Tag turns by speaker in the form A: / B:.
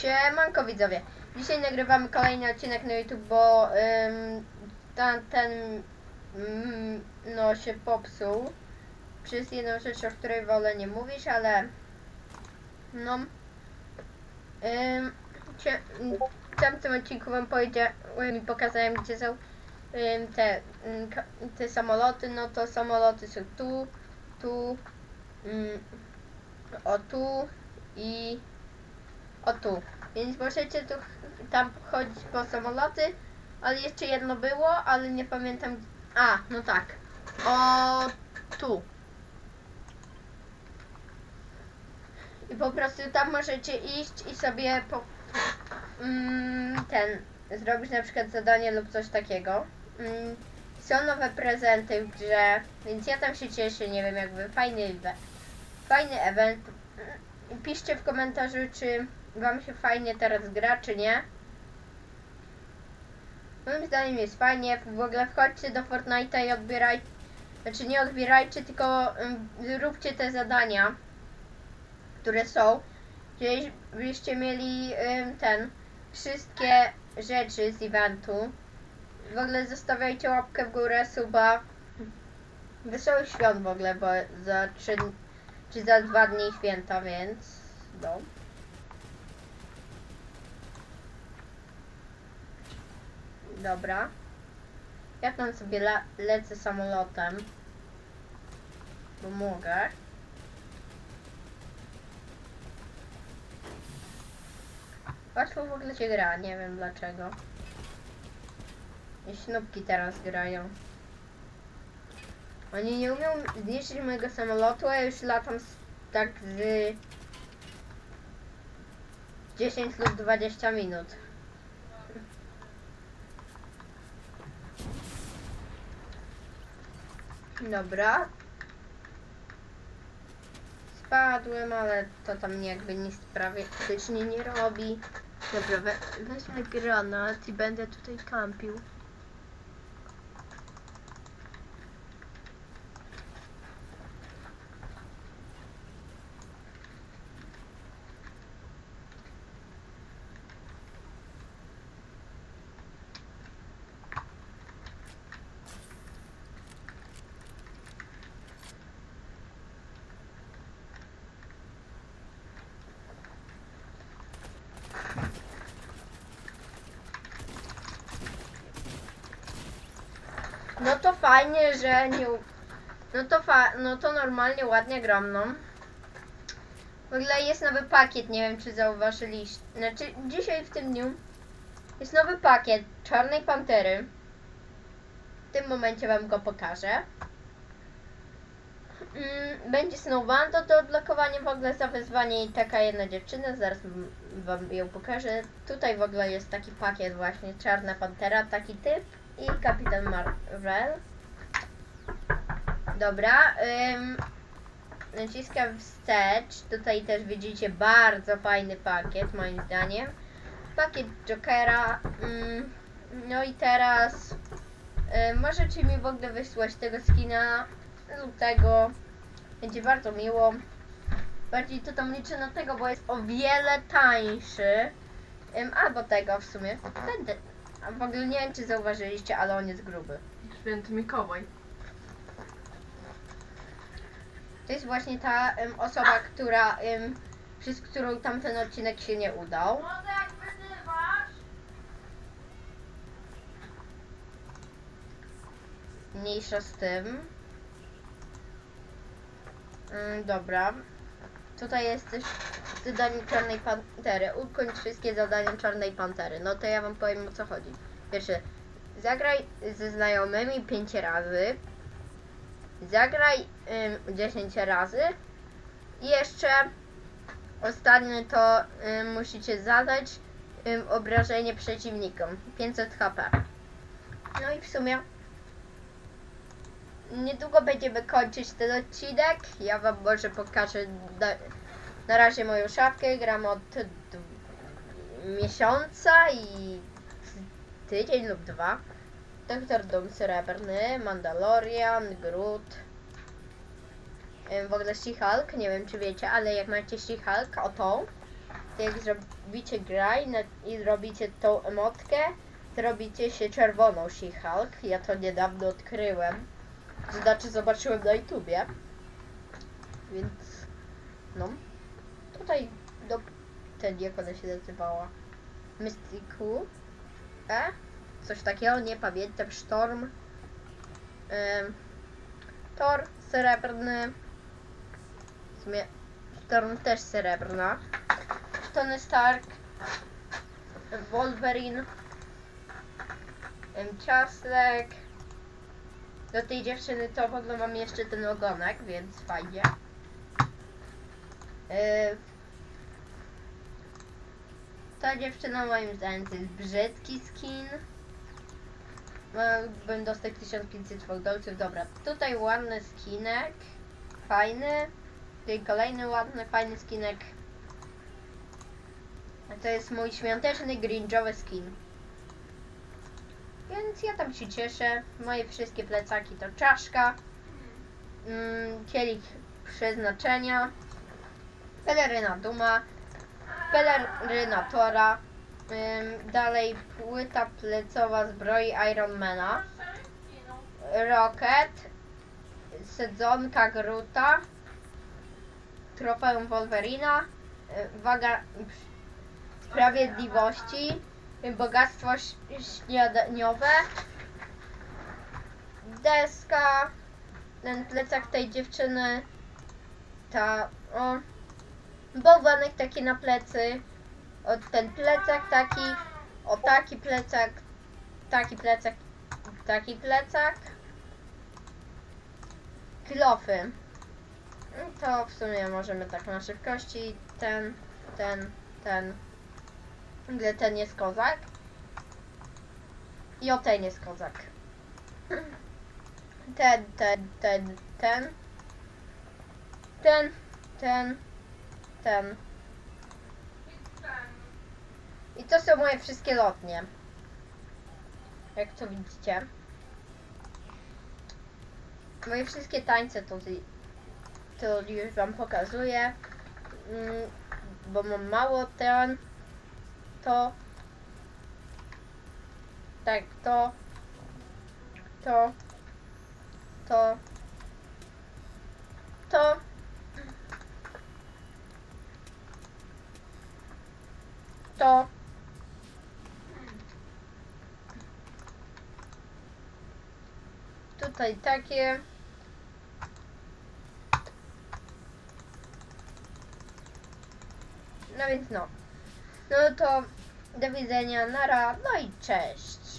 A: Siemanko widzowie. Dzisiaj nagrywamy kolejny odcinek na YouTube, bo ym, ten, ten mm, no się popsuł przez jedną rzecz, o której wolę nie mówić, ale no ym, cie, w tamtym odcinku wam powiedziałem i pokazałem gdzie są ym, te, ym, te samoloty, no to samoloty są tu, tu, ym, o tu i o tu. Więc możecie tu tam chodzić po samoloty, ale jeszcze jedno było, ale nie pamiętam. A, no tak. O tu. I po prostu tam możecie iść i sobie po, mm, ten zrobić na przykład zadanie lub coś takiego. Mm, są nowe prezenty w grze, więc ja tam się cieszę, nie wiem jakby fajny, fajny event. Mm, Piszcie w komentarzu, czy wam się fajnie teraz gra, czy nie. Moim zdaniem jest fajnie. W ogóle wchodźcie do Fortnite'a i odbierajcie. Znaczy nie odbierajcie, tylko ym, zróbcie te zadania, które są. Żebyście mieli ten wszystkie rzeczy z eventu. W ogóle zostawiajcie łapkę w górę, suba. Wesołych świąt w ogóle, bo za trzy czy za dwa dni święta, więc no. Dobra. Ja tam sobie lecę samolotem. Bo mogę. Łatwo w ogóle się gra, nie wiem dlaczego. I Snupki teraz grają. Oni nie umią zniszczyć mojego samolotu, a ja już latam z, tak z 10 lub 20 minut. Dobra. Spadłem, ale to tam jakby nic praktycznie nie robi. Dobra, we, weźmy granat i będę tutaj kampił. No to fajnie, że nie. No to fa... no to normalnie ładnie gram, no. W ogóle jest nowy pakiet, nie wiem czy zauważyliście. Znaczy dzisiaj w tym dniu jest nowy pakiet Czarnej Pantery. W tym momencie wam go pokażę. Mm, Będzie Snowbando do odblokowania w ogóle za wyzwanie i taka jedna dziewczyna, zaraz wam ją pokażę. Tutaj w ogóle jest taki pakiet właśnie Czarna Pantera, taki typ i Kapitan Marvel. Dobra, ym, naciskam wstecz. Tutaj też widzicie bardzo fajny pakiet moim zdaniem. Pakiet Jokera. ym, no i teraz ym, możecie mi w ogóle wysłać tego skina lub. Będzie bardzo miło. Bardziej to tam liczę na tego, bo jest o wiele tańszy. Ym, albo tego w sumie. Będę. A w ogóle nie wiem czy zauważyliście, ale on jest gruby.
B: Święty Mikołaj.
A: To jest właśnie ta em, osoba, która em, przez którą tamten odcinek się nie udał. Mniejsza z tym. Mm, dobra. Tutaj jest też zadanie Czarnej Pantery. Ukończ wszystkie zadania Czarnej Pantery. No to ja wam powiem o co chodzi. Pierwsze, zagraj ze znajomymi 5 razy. Zagraj ym, 10 razy. I jeszcze ostatnie to ym, musicie zadać ym, obrażenie przeciwnikom. 500 HP. No i w sumie niedługo będziemy kończyć ten odcinek. Ja wam może pokażę na, razie moją szafkę. Gram od miesiąca i tydzień lub dwa. Doktor Doom Srebrny, Mandalorian, Groot. W ogóle She-Hulk, nie wiem czy wiecie, ale jak macie She-Hulk, o tą, jak zrobicie graj i robicie tą emotkę, to robicie się czerwoną She-Hulk. Ja to niedawno odkryłem. To znaczy zobaczyłem na YouTubie. Więc no. Tutaj do ten jak ona się nazywała. Mystiku. E? Coś takiego, nie pamiętam. Storm. Ym, Thor srebrny. Storm też srebrna. Tony Stark. Wolverine. Ym, Ciaslek. Do tej dziewczyny to w ogóle mam jeszcze ten ogonek, więc fajnie. Yy, ta dziewczyna moim zdaniem to jest brzydki skin. Bym dostał 1500 foldolców. Dobra, tutaj ładny skinek. Fajny. Tutaj kolejny ładny, fajny skinek. A to jest mój świąteczny gringowy skin. Więc ja tam się cieszę. Moje wszystkie plecaki to czaszka. Mm, kielich przeznaczenia. Peleryna Duma. Peleryna Tora. Ym, dalej płyta plecowa zbroi Ironmana. Rocket. Sedzonka Gruta. Trofeum Wolverina. Waga Sprawiedliwości. Bogactwo śniadaniowe. Deska. Ten plecak tej dziewczyny. Ta. O. Bałwanek taki na plecy. O, ten plecak taki. O taki plecak. Taki plecak. Taki plecak. Kilofy. To w sumie możemy tak na szybkości. Ten, ten, ten. Gdzie ten jest kozak. I o ten jest kozak. Ten, ten, ten. Ten, ten, ten. I to są moje wszystkie lotnie. Jak to widzicie. Moje wszystkie tańce to, to już wam pokazuję. Mm, bo mam mało ten. To. Tak, to. To. To. To. To. Tutaj takie. No więc no. No to do widzenia, nara, no i cześć.